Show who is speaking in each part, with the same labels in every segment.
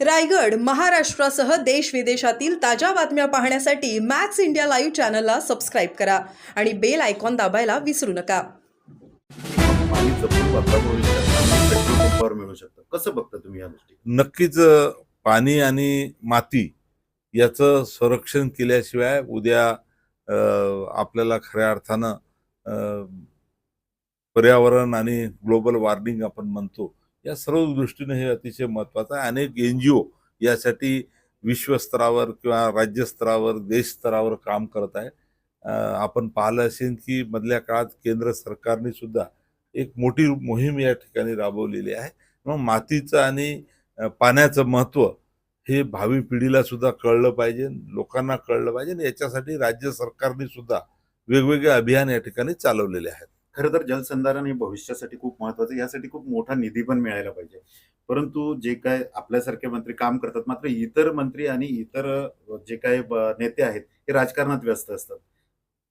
Speaker 1: रायगड महाराष्ट्रासह देश विदेशातील ताज्या बातम्या पाहण्यासाठी मॅक्स इंडिया लाईव्ह चॅनलला सबस्क्राईब करा आणि बेल आयकॉन दाबायला विसरू नका.
Speaker 2: पाणी जपून वापरा भविष्यात चांगली पेट्रोल पंपावर मिळू शकतं. कसं बघता तुम्ही या गोष्टी?
Speaker 3: नक्कीच अ, पाणी आणि माती याचं संरक्षण केल्याशिवाय उद्या अ, आपल्याला खऱ्या अर्थानं अ, पर्यावरण आणि ग्लोबल वॉर्मिंग आपण म्हणतो या सर्व दृष्टीने हे अतिशय महत्त्वाचं आहे. अनेक एन जी ओ यासाठी विश्वस्तरावर किंवा राज्यस्तरावर देशस्तरावर काम करत आहे. आपण पाहिलं असेल की मधल्या काळात केंद्र सरकारने सुद्धा एक मोठी मोहीम या ठिकाणी राबवलेली आहे. मग मातीचं आणि पाण्याचं महत्त्व हे भावी पिढीला सुद्धा कळलं पाहिजे लोकांना कळलं पाहिजे याच्यासाठी राज्य सरकारने सुद्धा वेगवेगळे अभियान या ठिकाणी चालवलेले आहेत.
Speaker 2: खरं तर जलसंधारण हे भविष्यासाठी खूप महत्वाचं यासाठी खूप मोठा निधी पण मिळायला पाहिजे. परंतु जे काय आपल्यासारखे मंत्री काम करतात मात्र इतर मंत्री आणि इतर जे काही ब- नेते आहेत हे राजकारणात व्यस्त असतात.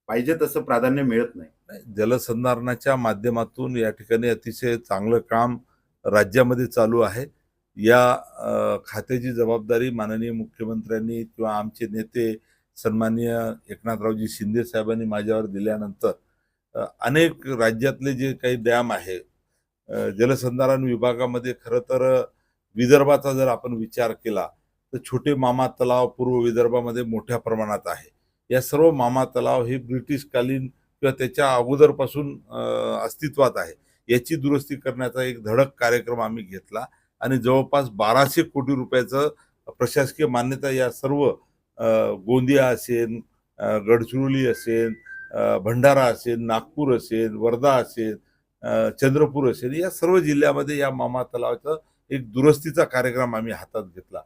Speaker 2: पाहिजे तसं प्राधान्य मिळत नाही.
Speaker 3: जलसंधारणाच्या माध्यमातून या ठिकाणी अतिशय चांगलं काम राज्यामध्ये चालू आहे. या खात्याची जबाबदारी माननीय मुख्यमंत्र्यांनी किंवा आमचे नेते सन्माननीय एकनाथरावजी शिंदे साहेबांनी माझ्यावर दिल्यानंतर अनेक राज्यातले जे काही डॅम आहे जलसंधारण विभागामध्ये खरं तर विदर्भाचा जर आपण विचार केला तर छोटे मामा तलाव पूर्व विदर्भामध्ये मोठ्या प्रमाणात आहे. या सर्व मामा तलाव हे ब्रिटिशकालीन किंवा त्याच्या अगोदरपासून अस्तित्वात आहे. याची दुरुस्ती करण्याचा एक धडक कार्यक्रम आम्ही घेतला आणि जवळपास बाराशे कोटी रुपयाचं प्रशासकीय मान्यता या सर्व गोंदिया असेल गडचिरोली असेल भंडारा असेल नागपूर असेल वर्धा असेल चंद्रपूर असेल या सर्व जिल्ह्यामध्ये या मामा तलावाचा एक दुरुस्तीचा कार्यक्रम आम्ही हातात घेतला.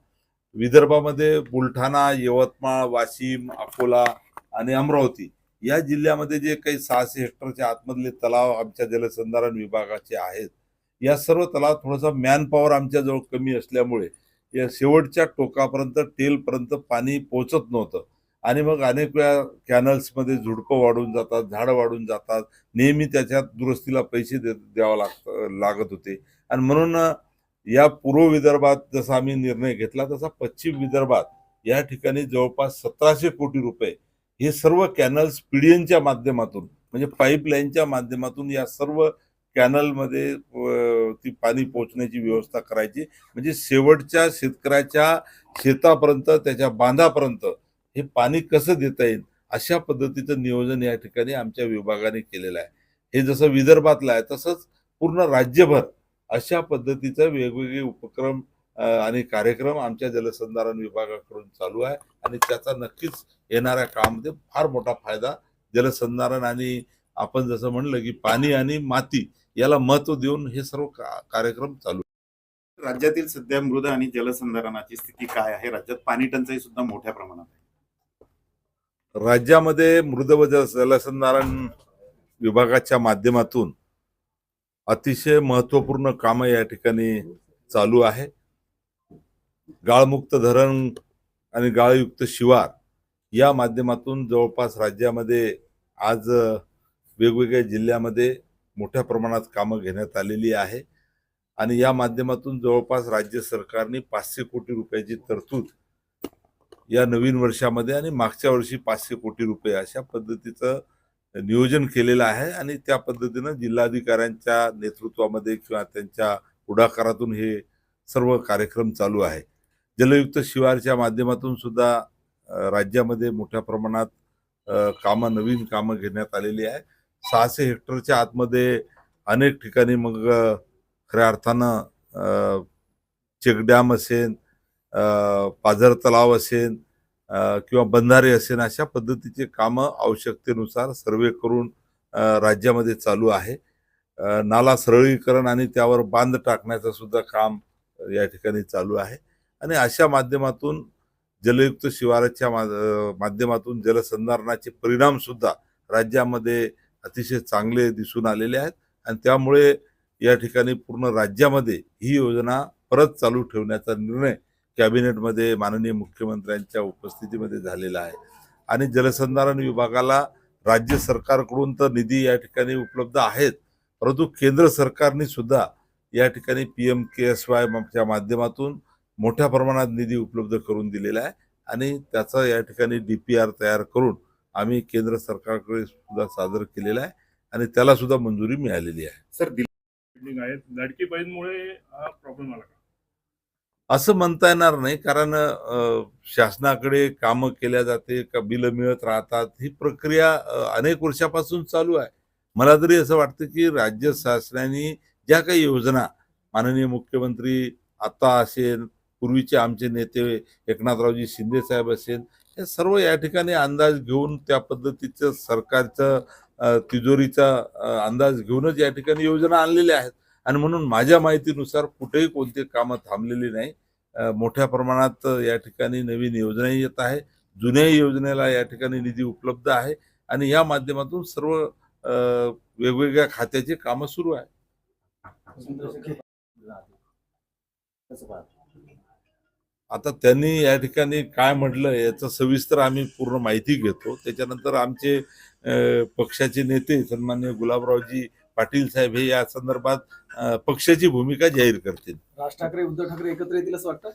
Speaker 3: विदर्भामध्ये बुलढाणा यवतमाळ वाशिम अकोला आणि अमरावती या जिल्ह्यामध्ये जे काही सहाशे हेक्टरच्या आतमधले तलाव आमच्या जलसंधारण विभागाचे आहेत या सर्व तलाव थोडासा मॅनपॉवर आमच्याजवळ कमी असल्यामुळे या शेवटच्या टोकापर्यंत टेलपर्यंत पाणी पोहोचत नव्हतं. आणि मग अनेक वेळा कॅनल्समध्ये झुडपं वाढून जातात झाडं वाढून जातात. नेहमी त्याच्यात दुरुस्तीला पैसे दे द्यावं लाग लागत होते. आणि म्हणून या पूर्व विदर्भात जसा आम्ही निर्णय घेतला तसा पश्चिम विदर्भात या ठिकाणी जवळपास सतराशे कोटी रुपये हे सर्व कॅनल्स पीडीएनच्या माध्यमातून म्हणजे पाईपलाईनच्या माध्यमातून या सर्व कॅनलमध्ये ती पाणी पोहोचण्याची व्यवस्था करायची. म्हणजे शेवटच्या शेतकऱ्याच्या शेतापर्यंत त्याच्या बांधापर्यंत हे पाणी कसं देता येईल? अशा पद्धतीचं नियोजन या ठिकाणी आमच्या विभागाने केलेलं आहे. हे जसं विदर्भातलं आहे तसंच पूर्ण राज्यभर अशा पद्धतीचं वेगवेगळे उपक्रम आणि कार्यक्रम आमच्या जलसंधारण विभागाकडून चालू आहे आणि त्याचा नक्कीच येणाऱ्या काळामध्ये फार मोठा फायदा जलसंधारण आणि आपण जसं म्हणलं की पाणी आणि माती याला महत्त्व देऊन हे सर्व का- कार्यक्रम चालू
Speaker 2: राज्यातील सध्या मृद आणि जलसंधारणाची स्थिती काय आहे? राज्यात पाणी टंचाई सुद्धा मोठ्या प्रमाणात आहे.
Speaker 3: राज्यामध्ये मृद व जलसंधारण विभागाच्या माध्यमातून अतिशय महत्त्वपूर्ण कामं या ठिकाणी चालू आहे. गाळमुक्त धरण आणि गाळयुक्त शिवार या माध्यमातून जवळपास राज्यामध्ये आज वेगवेगळ्या जिल्ह्यामध्ये मोठ्या प्रमाणात कामं घेण्यात आलेली आहे. आणि या माध्यमातून जवळपास राज्य सरकारने पाचशे कोटी रुपयाची तरतूद या नवीन वर्षामध्ये आणि मागच्या वर्षी पाचशे कोटी रुपये अशा पद्धतीचं नियोजन केलेलं आहे आणि त्या पद्धतीनं जिल्हाधिकाऱ्यांच्या नेतृत्वामध्ये किंवा त्यांच्या पुढाकारातून हे सर्व कार्यक्रम चालू आहे. जलयुक्त शिवारच्या माध्यमातून सुद्धा राज्यामध्ये मोठ्या प्रमाणात कामं नवीन कामं घेण्यात आलेली आहे. सहाशे हेक्टरच्या आतमध्ये अनेक ठिकाणी मग खऱ्या अर्थानं चेकडॅम असेल पाझर तलाव असेल किंवा बंधारे असेल अशा पद्धतीचे कामं आवश्यकतेनुसार सर्वे करून राज्यामध्ये चालू आहे. नाला सरळीकरण आणि त्यावर बांध टाकण्याचं सुद्धा काम या ठिकाणी चालू आहे. आणि अशा माध्यमातून जलयुक्त शिवाराच्या मा- माध्यमातून जलसंधारणाचे परिणाम सुद्धा राज्यामध्ये अतिशय चांगले दिसून आलेले आहेत. आणि त्यामुळे या ठिकाणी पूर्ण राज्यामध्ये ही योजना परत चालू ठेवण्याचा निर्णय कॅबिनेटमध्ये माननीय मुख्यमंत्र्यांच्या उपस्थितीमध्ये झालेला आहे. आणि जलसंधारण विभागाला राज्य सरकारकडून तर निधी या ठिकाणी उपलब्ध आहेत परंतु केंद्र सरकारने सुद्धा या ठिकाणी पी एम के एस वायच्या माध्यमातून मोठ्या प्रमाणात निधी उपलब्ध करून दिलेला आहे. आणि त्याचा या ठिकाणी डी पी आर तयार करून आम्ही केंद्र सरकारकडे सुद्धा सादर केलेला आहे आणि त्याला सुद्धा मंजुरी मिळालेली आहे.
Speaker 2: सर
Speaker 4: आहेत. लाडकी बहीणमुळे हा प्रॉब्लेम आला
Speaker 3: असं म्हणता येणार नाही कारण शासनाकडे कामं केल्या जाते का बिलं मिळत राहतात ही प्रक्रिया अनेक वर्षापासून चालू आहे. मला तरी असं वाटतं की राज्य शासनाने ज्या काही योजना माननीय मुख्यमंत्री आता असेल पूर्वीचे आमचे नेते एकनाथरावजी शिंदे साहेब असेल हे सर्व या ठिकाणी अंदाज घेऊन त्या पद्धतीचं सरकारचं तिजोरीचा अंदाज घेऊनच या ठिकाणी योजना आणलेल्या आहेत. आणि म्हणून माझ्या माहितीनुसार कुठेही कोणती कामं थांबलेली नाही. मोठ्या प्रमाणात या ठिकाणी नवीन योजनाही येत आहे. जुन्या योजनेला या ठिकाणी निधी उपलब्ध आहे आणि या माध्यमातून सर्व वेगवेगळ्या खात्याची कामं सुरू आहे. आता त्यांनी या ठिकाणी काय म्हटलं याचं सविस्तर आम्ही पूर्ण माहिती घेतो. त्याच्यानंतर आमचे पक्षाचे नेते सन्मान्य गुलाबरावजी पाटील साहेब हे या संदर्भात पक्षाची भूमिका जाहीर करतील.
Speaker 5: राज ठाकरे उद्धव ठाकरे एकत्र येतील असं वाटतं?